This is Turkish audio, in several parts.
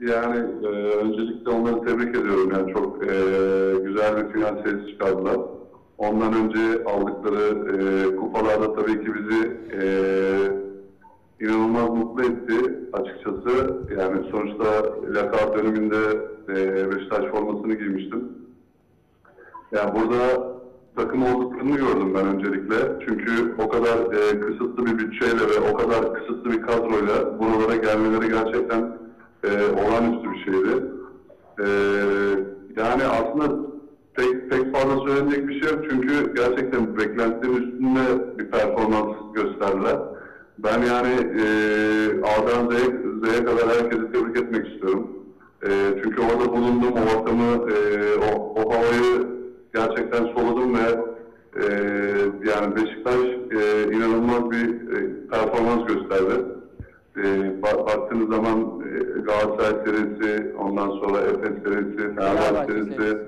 Yani e, öncelikle onları tebrik ediyorum. Yani çok e, güzel bir final serisi çıkardılar. Ondan önce aldıkları e, kupalarda tabii ki bizi e, inanılmaz mutlu etti açıkçası. Yani sonuçta lakab döneminde e, Beşiktaş formasını giymiştim. Yani burada takım olduklarını gördüm ben öncelikle. Çünkü o kadar e, kısıtlı bir bütçeyle ve o kadar kısıtlı bir kadroyla buralara gelmeleri gerçekten e, olağanüstü bir şeydi. E, yani aslında pek, pek fazla söylenecek bir şey yok. Çünkü gerçekten beklentilerin üstünde bir performans gösterdiler. Ben yani e, A'dan Z'ye, Z'ye kadar herkesi tebrik etmek istiyorum. E, çünkü orada bulunduğum o ortamı, e, o, o havayı gerçekten soludum ve e, yani Beşiktaş e, inanılmaz bir e, performans gösterdi. E, ba- baktığınız zaman e, Galatasaray serisi, ondan sonra Efes serisi, Fenerbahçe serisi,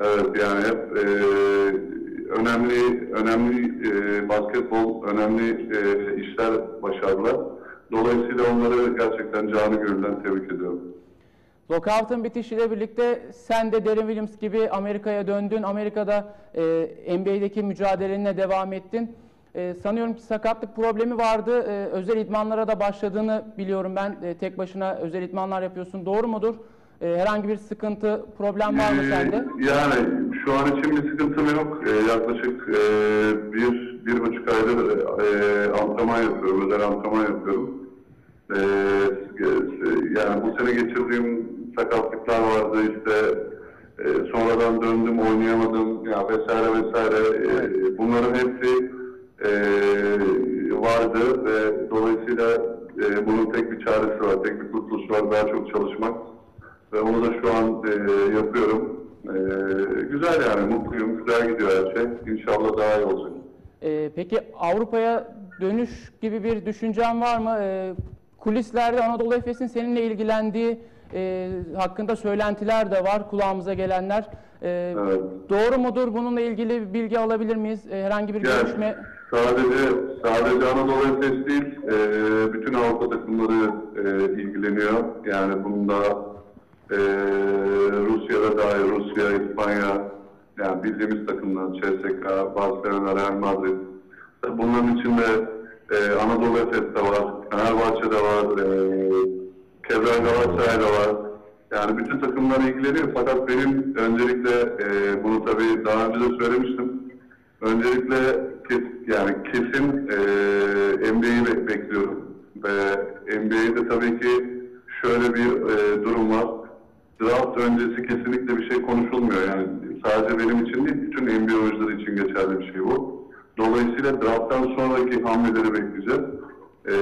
evet yani hep e, önemli önemli e, basketbol, önemli e, işler başardılar. Dolayısıyla onları gerçekten canı gönülden tebrik ediyorum. Lockout'un bitişiyle birlikte sen de Derin Williams gibi Amerika'ya döndün. Amerika'da e, NBA'deki mücadelenine devam ettin. E, sanıyorum ki sakatlık problemi vardı. E, özel idmanlara da başladığını biliyorum ben. E, tek başına özel idmanlar yapıyorsun. Doğru mudur? E, herhangi bir sıkıntı, problem var mı Ee, sende? Yani şu an için bir sıkıntım yok. Ee, yaklaşık e, bir, bir buçuk aydır e, antrenman yapıyorum, özel antrenman yapıyorum. Ee, yani bu sene geçirdiğim sakatlıklar vardı işte e, sonradan döndüm oynayamadım ya vesaire vesaire Ee, bunların hepsi e, vardı ve dolayısıyla e, bunun tek bir çaresi var, tek bir kurtuluşu var daha çok çalışmak ve onu da şu an e, yapıyorum. E, güzel yani mutluyum, güzel gidiyor her şey. İnşallah daha iyi olacak. E, peki Avrupa'ya dönüş gibi bir düşüncen var mı? E, kulislerde Anadolu Efes'in seninle ilgilendiği e, hakkında söylentiler de var, kulağımıza gelenler. E, Evet. Doğru mudur? Bununla ilgili bilgi alabilir miyiz? E, herhangi bir Yani görüşme? Sadece sadece Anadolu Efes değil, e, bütün Avrupa takımları e, ilgileniyor. Yani bunda e, Rusya'da dahil, Rusya, İspanya, yani bildiğimiz takımlar, CSKA, Barcelona, Real Madrid. Bunların içinde e, Anadolu Efes de var, Fenerbahçe de var, e, Kevren Galatasaray da var. Yani bütün takımlar ilgileniyor fakat benim öncelikle e, bunu tabii daha önce de söylemiştim. Öncelikle yani kesin e, NBA'yi be- bekliyorum. Ve NBA'de tabii ki şöyle bir e, durum var. Draft öncesi kesinlikle bir şey konuşulmuyor. Yani sadece benim için değil, bütün NBA oyuncuları için geçerli bir şey bu. Dolayısıyla drafttan sonraki hamleleri bekleyeceğiz. E,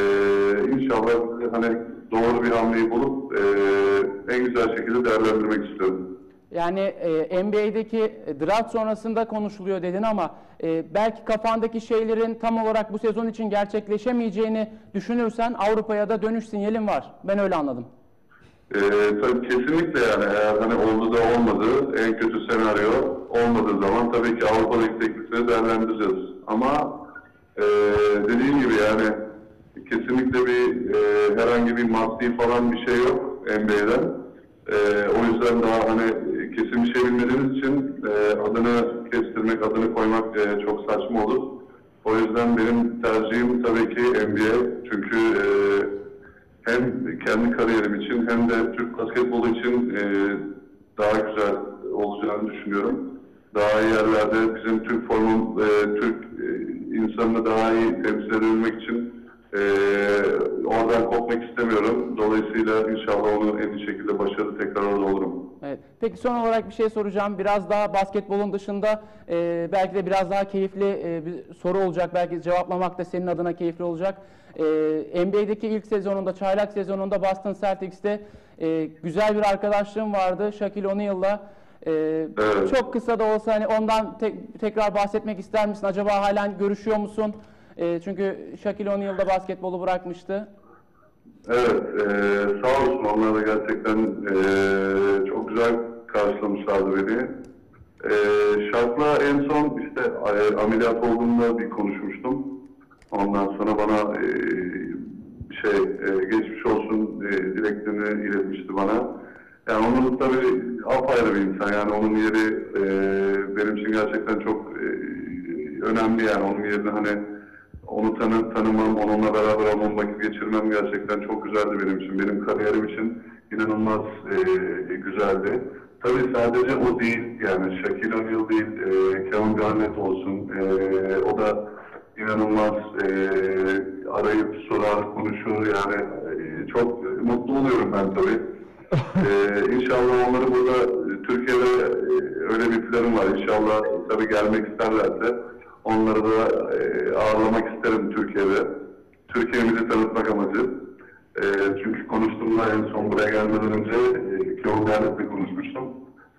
inşallah hani doğru bir hamleyi bulup e, en güzel şekilde değerlendirmek istiyorum. Yani e, NBA'deki draft sonrasında konuşuluyor dedin ama e, belki kafandaki şeylerin tam olarak bu sezon için gerçekleşemeyeceğini düşünürsen Avrupa'ya da dönüş sinyalin var. Ben öyle anladım. Ee, tabii kesinlikle yani eğer hani oldu da olmadı en kötü senaryo olmadığı zaman tabii ki Avrupa'daki teklifleri değerlendireceğiz. Ama e, dediğim gibi yani kesinlikle bir e, herhangi bir maddi falan bir şey yok NBA'den. E, o yüzden daha hani bilmediğimiz için e, adını kestirmek, adını koymak e, çok saçma olur. O yüzden benim tercihim tabii ki NBA. Çünkü e, hem kendi kariyerim için hem de Türk basketbolu için e, daha güzel olacağını düşünüyorum. Daha iyi yerlerde bizim Türk formum, e, Türk e, insanını daha iyi temsil edebilmek için e, oradan kopmak istemiyorum. Dolayısıyla inşallah onu en iyi şekilde başarılı tekrar orada olurum. Evet. Peki son olarak bir şey soracağım. Biraz daha basketbolun dışında e, belki de biraz daha keyifli e, bir soru olacak. Belki cevaplamak da senin adına keyifli olacak. E, NBA'deki ilk sezonunda, çaylak sezonunda Boston Celtics'te e, güzel bir arkadaşlığım vardı. Shaquille O'Neal'la. E, Evet. Çok kısa da olsa hani ondan tek- tekrar bahsetmek ister misin? Acaba halen görüşüyor musun? E, çünkü Shaquille O'Neal da basketbolu bırakmıştı. Evet, e, sağ olsun onlar da gerçekten e, çok güzel karşılamışlardı beni. E, Şark'la en son işte e, ameliyat olduğumda bir konuşmuştum. Ondan sonra bana e, şey e, geçmiş olsun e, dileklerini iletmişti bana. Yani onun tabii apayrı bir insan yani onun yeri e, benim için gerçekten çok e, önemli yani onun yerine hani onu tanı, tanımam, onunla beraber onun vakit geçirmem gerçekten çok güzeldi benim için. Benim kariyerim için inanılmaz e, güzeldi. Tabii sadece o değil yani Shaquille O'Neal değil, e, Kevin Garnett olsun. E, o da inanılmaz e, arayıp sorar, konuşur yani e, çok mutlu oluyorum ben tabii. Ee, inşallah onları burada e, Türkiye'de e, öyle bir planım var. İnşallah tabii gelmek isterlerse onları da e, ağırlamak isterim Türkiye'de. Türkiye'mizi tanıtmak amacı. E, çünkü konuştuğumda en son buraya gelmeden önce e, Kevin Garnett'le konuşmuştum.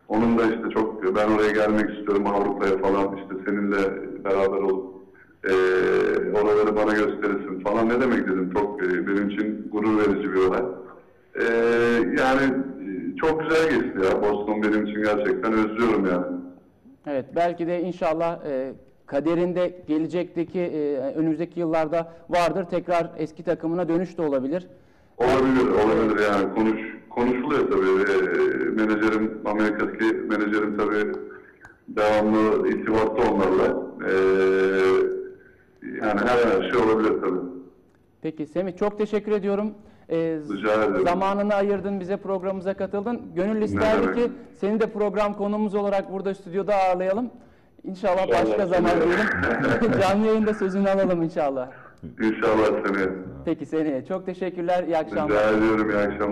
Onun da işte çok ben oraya gelmek istiyorum Avrupa'ya falan işte seninle beraber olup e, oraları bana gösterirsin falan ne demek dedim. Çok e, benim için gurur verici bir olay. Ee, yani e, çok güzel geçti ya Boston benim için gerçekten özlüyorum yani. Evet belki de inşallah e, kaderinde gelecekteki e, önümüzdeki yıllarda vardır. Tekrar eski takımına dönüş de olabilir. Olabilir, olabilir yani konuş konuşuluyor tabii. Ee, menajerim, Amerika'daki menajerim tabii devamlı irtibatta onlarla. Ee, yani her, her şey olabilir tabii. Peki Semih çok teşekkür ediyorum. E, zamanını ayırdın bize programımıza katıldın. Gönül isterdi ki seni de program konumuz olarak burada stüdyoda ağırlayalım. İnşallah başka zaman diyelim. Canlı yayında sözünü alalım inşallah. İnşallah seni. Peki seneye. Çok teşekkürler. İyi akşamlar. Rica ediyorum iyi akşamlar.